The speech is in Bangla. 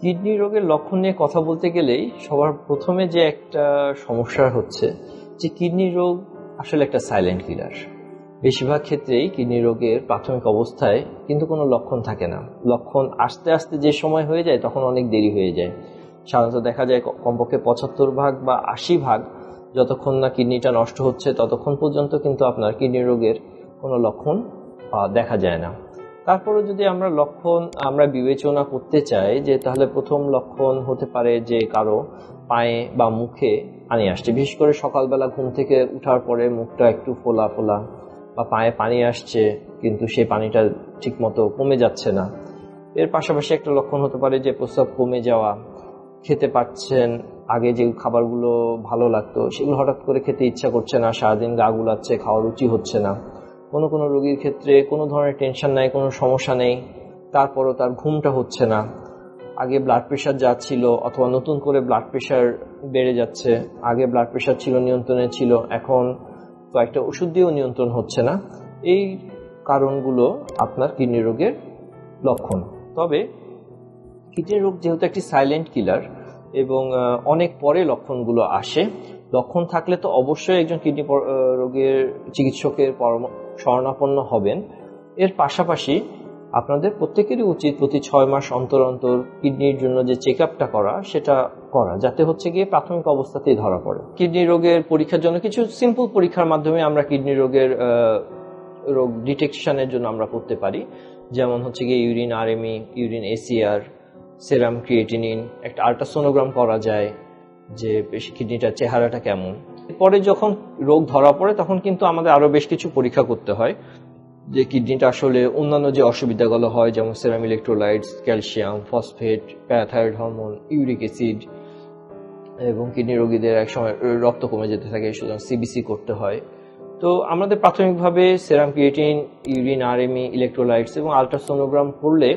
কিডনি রোগের লক্ষণ নিয়ে কথা বলতে গেলেই সবার প্রথমে যে একটা সমস্যা হচ্ছে যে কিডনি রোগ আসলে একটা সাইলেন্ট কিলার বেশিরভাগ ক্ষেত্রেই কিডনি রোগের প্রাথমিক অবস্থায় কিন্তু কোনো লক্ষণ থাকে না। লক্ষণ আস্তে আস্তে যে সময় হয়ে যায় তখন অনেক দেরি হয়ে যায়। সাধারণত দেখা যায় কমপক্ষে পঁচাত্তর ভাগ বা আশি ভাগ যতক্ষণ না কিডনিটা নষ্ট হচ্ছে ততক্ষণ পর্যন্ত কিন্তু আপনার কিডনি রোগের কোনো লক্ষণ দেখা যায় না। তারপরে যদি আমরা লক্ষণ, আমরা বিবেচনা করতে চাই যে তাহলে প্রথম লক্ষণ হতে পারে যে কারও পায়ে বা মুখে পানি আসছে। বিশেষ করে সকালবেলা ঘুম থেকে উঠার পরে মুখটা একটু ফোলা ফোলা বা পায়ে পানি আসছে কিন্তু সেই পানিটা ঠিকমতো কমে যাচ্ছে না। এর পাশাপাশি একটা লক্ষণ হতে পারে যে প্রস্রাব কমে যাওয়া, খেতে পাচ্ছেন আগে যে খাবারগুলো ভালো লাগতো সেগুলো হঠাৎ করে খেতে ইচ্ছা করছে না, সারাদিন গা গুলাচ্ছে খাওয়ার রুচি হচ্ছে না। কোনো কোনো রোগীর ক্ষেত্রে কোনো ধরনের টেনশন নাই, কোনো সমস্যা নেই, তারপরও তার ঘুমটা হচ্ছে না। আগে ব্লাড প্রেশার যা ছিল অথবা নতুন করে ব্লাড প্রেশার বেড়ে যাচ্ছে, আগে ব্লাড প্রেশার ছিল, নিয়ন্ত্রণে ছিল, এখন কয়েকটা ওষুধ দিয়েও নিয়ন্ত্রণ হচ্ছে না। এই কারণগুলো আপনার কিডনি রোগের লক্ষণ। তবে কিডনি রোগ যেহেতু একটি সাইলেন্ট কিলার এবং অনেক পরে লক্ষণগুলো আসে। লক্ষণ থাকলে তো অবশ্যই একজন কিডনি রোগের চিকিৎসকের শরণাপন্ন হবেন। এর পাশাপাশি আপনাদের প্রত্যেকেরই উচিত প্রতি ছয় মাস অন্তর অন্তর কিডনির জন্য যে চেক করা, সেটা করা, যাতে হচ্ছে গিয়ে প্রাথমিক অবস্থাতেই ধরা পড়ে। কিডনি রোগের পরীক্ষার জন্য কিছু সিম্পল পরীক্ষার মাধ্যমে আমরা কিডনি রোগের রোগ ডিটেকশনের জন্য আমরা করতে পারি। যেমন হচ্ছে গিয়ে urine RME urine ACR serum creatinine, একটা আল্ট্রাসোনোগ্রাম করা যায় যে কিডনিটার চেহারাটা কেমন। পরে যখন রোগ ধরা পড়ে, তখন কিন্তু আমাদের আরও বেশ কিছু পরীক্ষা করতে হয় যে কিডনিটা আসলে অন্যান্য যে অসুবিধাগুলো হয়, যেমন serum electrolytes, calcium, phosphate, parathyroid hormone, uric acid এবং কিডনি রোগীদের একসময় রক্ত কমে যেতে থাকে সুতরাং সিবিসি করতে হয়। তো আমাদের প্রাথমিকভাবে serum creatinine, urine, RME, electrolytes এবং আলট্রাসোনোগ্রাম করলে